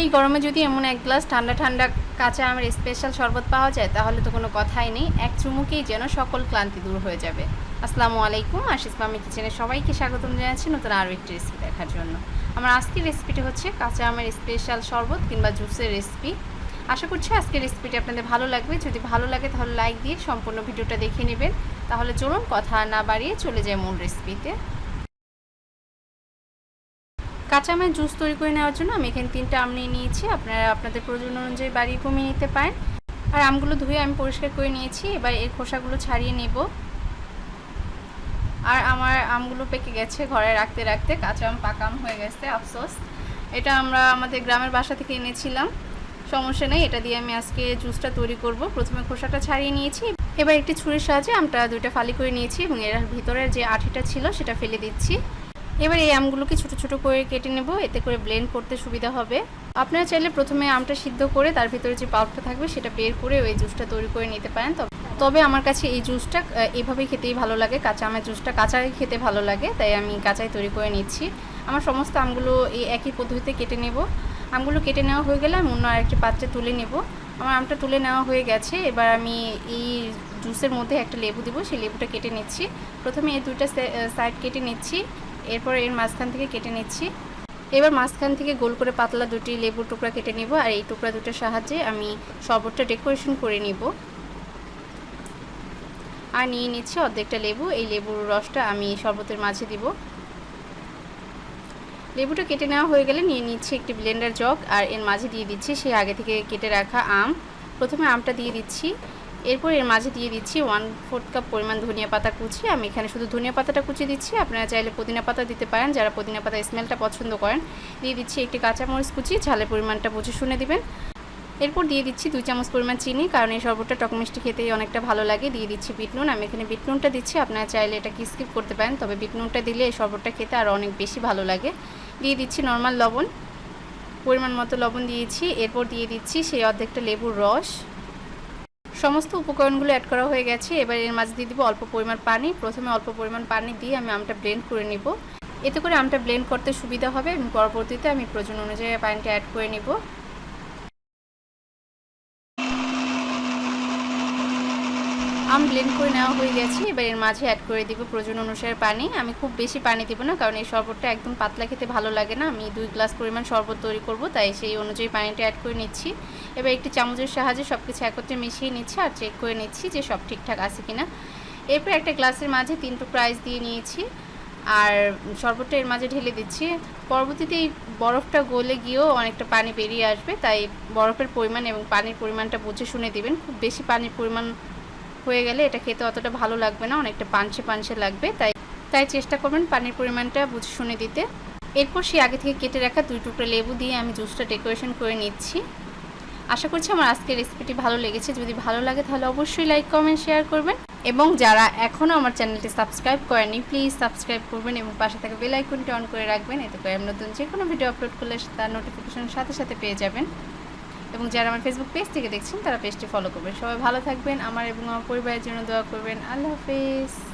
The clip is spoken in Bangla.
এই গরমে যদি এমন এক গ্লাস ঠান্ডা ঠান্ডা কাঁচা আমের স্পেশাল শরবত পাওয়া যায়, তাহলে তো কোনো কথাই নেই। এক চুমুকেই যেন সকল ক্লান্তি দূর হয়ে যাবে। আসসালামু আলাইকুম, আশিস মামি কিচেনে সবাইকে স্বাগতম জানাচ্ছি নতুন আরও একটি রেসিপি দেখার জন্য। আমার আজকের রেসিপিটি হচ্ছে কাঁচা আমের স্পেশাল শরবত কিংবা জুসের রেসিপি আশা করছি আজকের রেসিপিটি আপনাদের ভালো লাগবে। যদি ভালো লাগে, তাহলে লাইক দিয়ে সম্পূর্ণ ভিডিওটা দেখে নেবেন। তাহলে চলুন কথা না বাড়িয়ে চলে যায় মূল রেসিপিতে কাঁচা আমের জুস তৈরি করে নেওয়ার জন্য আমি এখানে তিনটা আম নিয়ে নিয়েছি। আপনারা আপনাদের প্রয়োজন অনুযায়ী বাড়িয়ে কমিয়ে নিতে পারেন। আর আমগুলো ধুয়ে আমি পরিষ্কার করে নিয়েছি। এবার এর খোসাগুলো ছাড়িয়ে নেব। আর আমার আমগুলো পেকে গেছে ঘরে রাখতে রাখতে। কাঁচা আম, পাকা আম হয়ে গেছে, আফসোস। এটা আমরা আমাদের গ্রামের বাসা থেকে এনেছিলাম। সমস্যা নেই, এটা দিয়ে আমি আজকে জুসটা তৈরি করব। প্রথমে খোসাটা ছাড়িয়ে নিয়েছি। এবার একটি ছুরির সাহায্যে আমটা দুইটা ফালি করে নিয়েছি এবং এর ভিতরের যে আঠিটা ছিল সেটা ফেলে দিচ্ছি। এবার এই আমগুলোকে ছোট ছোট করে কেটে নেব, এতে করে ব্লেন্ড করতে সুবিধা হবে। আপনারা চাইলে প্রথমে আমটা সিদ্ধ করে তার ভিতরে যে পাউডারটা থাকবে সেটা বের করে ওই জুসটা তৈরি করে নিতে পারেন। তবে আমার কাছে এই জুসটা এভাবেই খেতেই ভালো লাগে। কাঁচা আমের জুসটা কাঁচাই খেতে ভালো লাগে, তাই আমি কাঁচাই তৈরি করে নিচ্ছি। আমার সমস্ত আমগুলো এই একই পদ্ধতিতে কেটে নেব। আমগুলো কেটে নেওয়া হয়ে গেলে আমি অন্য আরেকটি পাত্রে তুলে নেব। আমার আমটা তুলে নেওয়া হয়ে গেছে। এবার আমি এই জুসের মধ্যে একটা লেবু দিব, সেই লেবুটা কেটে নিচ্ছি। প্রথমে এই দুইটা সাইড কেটে নিচ্ছি। এরপর এর মাঝখান থেকে কেটে নিচ্ছি। এবার মাঝখান থেকে গোল করে পাতলা দুটি লেবুর টুকরা কেটে নিব আর এই টুকরা দুটোর সাহায্যে আমি শরবতটা ডেকোরেশন করে নিব। আর নিয়ে নিচ্ছি অর্ধেকটা লেবু। এই লেবুর রসটা আমি শরবতের মাঝে দিব। লেবুটা কেটে নেওয়া হয়ে গেলে নিয়ে নিচ্ছি একটি ব্লেন্ডার জগ আর এর মাঝে দিয়ে দিচ্ছি সেই আগে থেকে কেটে রাখা আম। প্রথমে আমটা দিয়ে দিচ্ছি। এরপর এর মাঝে দিয়ে দিচ্ছি ওয়ান ফোর্থ কাপ পরিমাণ ধনিয়া পাতা কুচি। আমি এখানে শুধু ধনিয়া পাতাটা কুচি দিচ্ছি। আপনারা চাইলে পুদিনা পাতা দিতে পারেন। যারা পুদিনা পাতা স্মেলটা পছন্দ করেন, দিয়ে দিচ্ছি একটি কাঁচামরিচ কুচি। ঝালের পরিমাণটা বুঝে শুনে দিবেন। এরপর দিয়ে দিচ্ছি দুই চামচ পরিমাণ চিনি, কারণ এই শরবতটা টক মিষ্টি খেতেই অনেকটা ভালো লাগে। দিয়ে দিচ্ছি বিটনুন। আমি এখানে বিটনুনটা দিচ্ছি। আপনারা চাইলে এটা স্কিপ করতে পারেন। তবে বিটনুনটা দিলে এই শরবতটা খেতে আরও অনেক বেশি ভালো লাগে। দিয়ে দিচ্ছি নর্মাল লবণ। পরিমাণ মতো লবণ দিয়েছি। এরপর দিয়ে দিচ্ছি সেই অর্ধেকটা লেবুর রস। সমস্ত উপকরণগুলো অ্যাড করা হয়ে গেছে। এবার এর মাঝে দিয়ে দিব অল্প পরিমাণ পানি। প্রথমে অল্প পরিমাণ পানি দিয়ে আমি আমটা ব্লেন্ড করে নিব। এতে করে আমটা ব্লেন্ড করতে সুবিধা হবে। পরবর্তীতে আমি প্রয়োজন অনুযায়ী পানিটা অ্যাড করে নিব। আম ব্লেন্ড করে নেওয়া হয়ে গেছে। এবার এর মাঝে অ্যাড করে দিব প্রয়োজন অনুসারে পানি। আমি খুব বেশি পানি দিব না, কারণ এই শরবতটা একদম পাতলা খেতে ভালো লাগে না। আমি দুই গ্লাস পরিমাণ শরবত তৈরি করব, তাই সেই অনুযায়ী পানিটা অ্যাড করে নিচ্ছি। এবার একটি চামচের সাহায্যে সব কিছু একত্রে মিশিয়ে নিচ্ছি আর চেক করে নিচ্ছি যে সব ঠিকঠাক আছে কিনা। এরপর একটা গ্লাসের মাঝে তিন টুকরা দিয়ে নিয়েছি। আর শরবতটা এর মাঝে ঢেলে দিচ্ছি। পরবর্তীতে এই বরফটা গলে গিয়েও অনেকটা পানি বেরিয়ে আসবে, তাই বরফের পরিমাণ এবং পানির পরিমাণটা বুঝে শুনে দিবেন। খুব বেশি পানির পরিমাণ হয়ে গেলে এটা খেতে অতটা ভালো লাগবে না, অনেকটা পানসে পানসে লাগবে। তাই তাই চেষ্টা করবেন পানির পরিমাণটা বুঝে শুনে দিতে। এরপর সে আগে থেকে কেটে রাখা দুই টুকরো লেবু দিয়ে আমি জুসটা ডেকোরেশন করে নিচ্ছি। আশা করছি আমার আজকের রেসিপিটি ভালো লেগেছে। যদি ভালো লাগে তাহলে অবশ্যই লাইক, কমেন্ট, শেয়ার করবেন। এবং যারা এখনও আমার চ্যানেলটি সাবস্ক্রাইব করেনি প্লিজ সাবস্ক্রাইব করবেন এবং পাশে থাকা বেল আইকনটি অন করে রাখবেন। এতে করে আমি নতুন যে কোনো ভিডিও আপলোড করলে তার নোটিফিকেশন সাথে সাথে পেয়ে যাবেন। এবং যারা আমার ফেসবুক পেজ থেকে দেখছেন, তারা পেজটি ফলো করবেন। সবাই ভালো থাকবেন, আমার এবং আমার পরিবারের জন্য দোয়া করবেন। আল্লাহ হাফিজ।